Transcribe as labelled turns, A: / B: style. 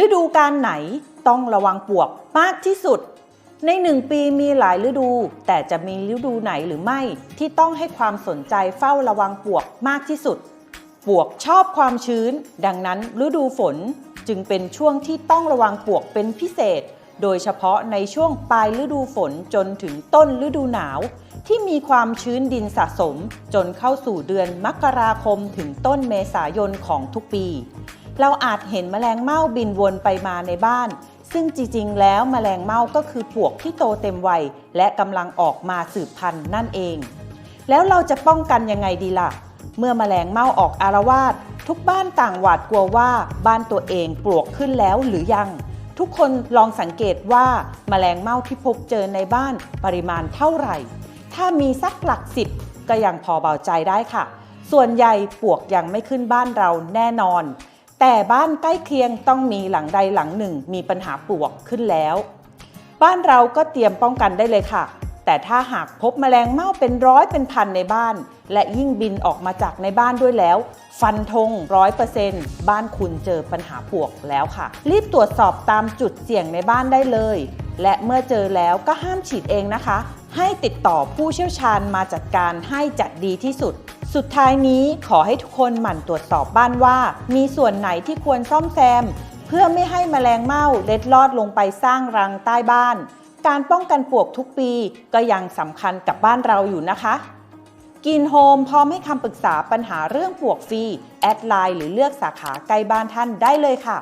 A: ฤดูกาลไหนต้องระวังปวกมากที่สุด ในหนึ่งปีมีหลายฤดู แต่จะมีฤดูไหนหรือไม่ ที่ต้องให้ความสนใจเฝ้าระวังปวกมากที่สุด ปวกชอบความชื้น ดังนั้นฤดูฝนจึงเป็นช่วงที่ต้องระวังปวกเป็นพิเศษ โดยเฉพาะในช่วงปลายฤดูฝนจนถึงต้นฤดูหนาว ที่มีความชื้นดินสะสม จนเข้าสู่เดือนมกราคมถึงต้นเมษายนของทุกปี เราอาจเห็นแมลงเม่าบินวนไปมาในบ้าน ซึ่งจริงๆ แล้วแมลงเม่าก็คือปวกที่โตเต็มวัยและกำลังออกมาสืบพันธุ์นั่นเอง แล้วเราจะป้องกันยังไงดีล่ะ เมื่อแมลงเม่าออกอารวาสทุกบ้านต่างหวาดกลัวว่าบ้านตัวเองปลวกขึ้นแล้วหรือยัง ทุกคนลองสังเกตว่าแมลงเม่าที่พบเจอในบ้านปริมาณเท่าไหร่ ถ้ามีสักหลักสิบก็ยังพอเบาใจได้ค่ะ ส่วนใหญ่ปวกยังไม่ขึ้นบ้านเราแน่นอน แต่บ้านใกล้เคียงต้องมีหลังใดหลังหนึ่ง มีปัญหาปลวกขึ้นแล้ว บ้านเราก็เตรียมป้องกันได้เลยค่ะ แต่ถ้าหากพบแมลงเม่าเป็นร้อยเป็นพันในบ้าน และยิ่งบินออกมาจากในบ้านด้วยแล้ว ฟันธงร้อยเปอร์เซ็นต์บ้านคุณเจอปัญหาปลวกแล้วค่ะ รีบตรวจสอบตามจุดเสี่ยงในบ้านได้เลย และเมื่อเจอแล้วก็ห้ามฉีดเองนะคะ ให้ติดต่อผู้เชี่ยวชาญมาจัดการให้จัดดีที่สุด สุดท้ายนี้ขอให้ทุกคนหมั่นตรวจสอบบ้านว่า มีส่วนไหนที่ควรซ่อมแซม เพื่อไม่ให้แมลงเม่าเล็ดลอดลงไปสร้างรังใต้บ้าน การป้องกันปลวกทุกปีก็ยังสำคัญกับบ้านเราอยู่นะคะกินโฮมพร้อมให้คำปรึกษาปัญหาเรื่องปลวกฟรี แอดไลน์หรือเลือกสาขาใกล้บ้านท่านได้เลยค่ะ